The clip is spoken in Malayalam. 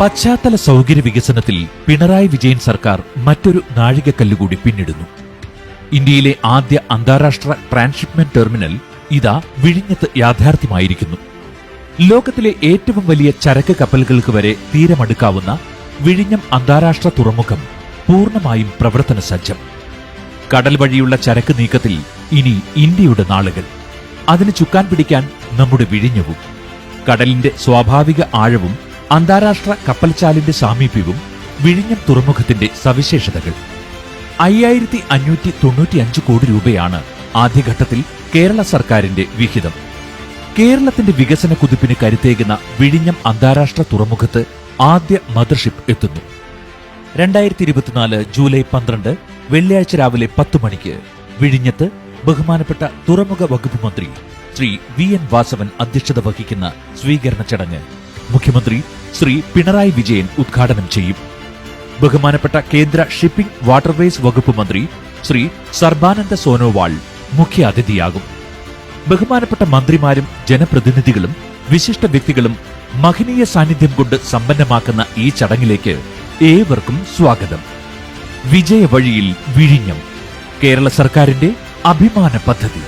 പശ്ചാത്തല സൗകര്യ വികസനത്തിൽ പിണറായി വിജയൻ സർക്കാർ മറ്റൊരു നാഴികക്കല്ലുകൂടി പിന്നിടുന്നു. ഇന്ത്യയിലെ ആദ്യ അന്താരാഷ്ട്ര ട്രാൻസ്ഷിപ്മെന്റ് ടെർമിനൽ ഇതാ വിഴിഞ്ഞത്ത് യാഥാർത്ഥ്യമായിരിക്കുന്നു. ലോകത്തിലെ ഏറ്റവും വലിയ ചരക്ക് കപ്പലുകൾക്ക് വരെ തീരമടുക്കാവുന്ന വിഴിഞ്ഞം അന്താരാഷ്ട്ര തുറമുഖം പൂർണമായും പ്രവർത്തന സജ്ജം. കടൽ വഴിയുള്ള ചരക്ക് നീക്കത്തിൽ ഇനി ഇന്ത്യയുടെ നാളുകൾ. അതിന് ചുക്കാൻ പിടിക്കാൻ നമ്മുടെ വിഴിഞ്ഞവും കടലിന്റെ സ്വാഭാവിക ആഴവും അന്താരാഷ്ട്ര കപ്പൽച്ചാലിന്റെ സാമീപ്യവും വിഴിഞ്ഞം തുറമുഖത്തിന്റെ സവിശേഷതകൾ. അയ്യായിരത്തി അഞ്ഞൂറ്റി തൊണ്ണൂറ്റിയഞ്ച് കോടി രൂപയാണ് ആദ്യഘട്ടത്തിൽ കേരള സർക്കാരിന്റെ വിഹിതം. കേരളത്തിന്റെ വികസന കുതിപ്പിന് കരുത്തേകുന്ന വിഴിഞ്ഞം അന്താരാഷ്ട്ര തുറമുഖത്ത് ആദ്യ മദർഷിപ്പ് എത്തുന്നു. രണ്ടായിരത്തി ഇരുപത്തിനാല് ജൂലൈ പന്ത്രണ്ട് വെള്ളിയാഴ്ച രാവിലെ പത്ത് മണിക്ക് വിഴിഞ്ഞത്ത് ബഹുമാനപ്പെട്ട തുറമുഖ വകുപ്പ് മന്ത്രി ശ്രീ വി എൻ വാസവൻ അധ്യക്ഷത വഹിക്കുന്ന സ്വീകരണ ചടങ്ങ് മുഖ്യമന്ത്രി ശ്രീ പിണറായി വിജയൻ ഉദ്ഘാടനം ചെയ്യും. ബഹുമാനപ്പെട്ട കേന്ദ്ര ഷിപ്പിംഗ് വാട്ടർവേസ് വകുപ്പ് മന്ത്രി ശ്രീ സർബാനന്ദ സോനോവാൾ മുഖ്യ അതിഥിയാകും ബഹുമാനപ്പെട്ട മന്ത്രിമാരും ജനപ്രതിനിധികളും വിശിഷ്ട വ്യക്തികളും മഹനീയ സാന്നിധ്യം കൊണ്ട് സമ്പന്നമാക്കുന്ന ഈ ചടങ്ങിലേക്ക് ഏവർക്കും സ്വാഗതം. വിജയവഴിയിൽ വിഴിഞ്ഞം കേരള സർക്കാരിന്റെ അഭിമാന പദ്ധതി.